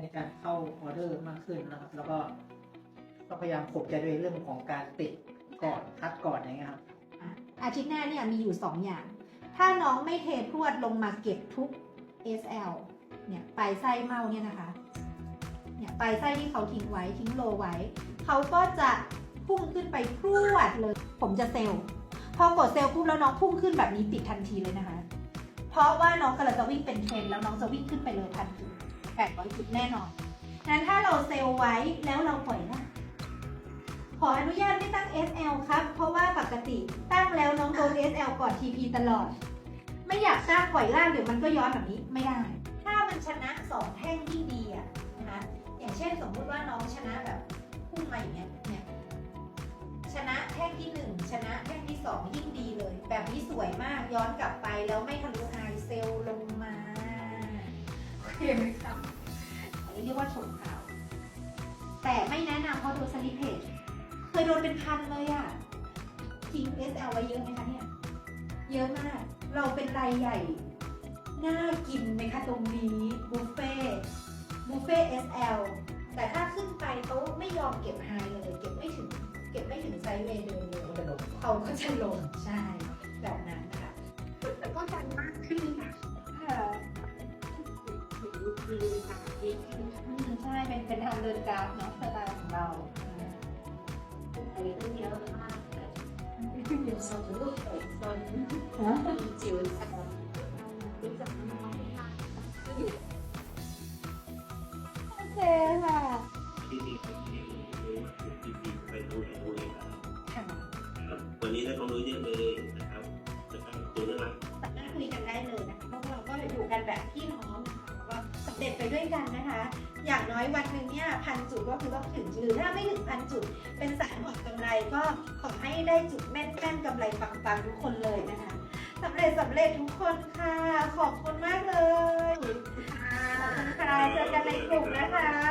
ในการเข้าออเดอร์มากขึ้นนะครับ แล้วก็ก็พยายามข่มใจด้วยเรื่องของการติดก่อนคัดก่อนอย่างเงี้ยครับอาทิตย์หน้าเนี่ยมีอยู่ 2 อย่าง ถ้าน้องไม่เทพรวดลงมาเก็บทุก SL เนี่ยปลายไส้เมาเนี่ยนะคะ เนี่ยปลายไส้ที่เขาทิ้งไว้ทิ้งโลไว้ เขาก็จะพุ่งขึ้นไปพรวดเลย ผมจะเซลล์ พอกดเซลล์ปุ๊บแล้วน้องพุ่งขึ้นแบบนี้ติดทันทีเลยนะคะ เพราะว่าน้องกำลังจะวิ่งเป็นเทรนแล้วน้องจะวิ่งขึ้นไปเลยพันจุดแปดร้อยจุดแน่นอนงั้นถ้าเราเซลล์ไว้แล้วเราปล่อยนะ ขออนุญาตไม่ตั้ง SL ครับ เพราะว่าปกติตั้งแล้วน้องโดน SL ก่อน TP ตลอด ไม่อยากตั้งปล่อยล่างเดี๋ยวมันก็ย้อนแบบนี้ไม่ได้ ถ้ามันชนะสองแท่งที่ดีอะนะคะอย่างเช่นสมมุติว่าน้องชนะแบบพุ่งมาอย่างเงี้ยเนี่ยชนะแท่งที่หนึ่งชนะแท่งที่สองยิ่งดีเลย แบบนี้สวยมากย้อนกลับไปแล้วไม่ทะลุ เห็นไหมครับอันนี้เรียกว่าชมข่าวแต่ไม่แนะนำเพราะโดนสลิปเพจเคยโดนเป็นพันเลยอะทิ้ง SL ไว้เยอะไหมคะเนี่ย เยอะมาก เราเป็นรายใหญ่ น่ากินไหมคะตรงนี้บุฟเฟ่บุฟเฟ่ SL แต่ถ้าขึ้นไปเขาไม่ยอมเก็บไฮเลย เก็บไม่ถึง เก็บไม่ถึงไซด์เวย์เดินเลยเขาก็จะลงใช่ ดีขึ้นค่ะอืมใช่ เป็นเป็นทางเดินกราฟเนาะสไตล์ของเราไปตั้งเยอะมากเลยเดี๋ยวสอนลูกเตะตอนมีจิ๋วสักรู้จักน้องๆค่ะก็อยู่โอเคค่ะที่นี่ผมเห็นรู้ว่าคือที่จริงเป็นรู้เองรู้เองนะครับค่ะครับวันนี้ได้ความรู้เยอะเลยนะครับจะต้องคุยเรื่องอะไรสามารถคุยกันได้เลยนะคะเพราะเราก็อยู่กันแบบพี่ ด้วยกันนะคะ อย่างน้อยวันหนึ่งเนี่ยพันจุดก็คือต้องถึงหรือถ้าไม่ถึงพันจุด เป็นสายหอดกำไรก็ขอให้ได้จุดแม่นแม่นๆกำไรปังๆทุกคนเลยนะคะสำเร็จสำเร็จทุกคนค่ะ ขอบคุณมากเลยขอบคุณค่ะเจอกันในกลุ่มนะคะ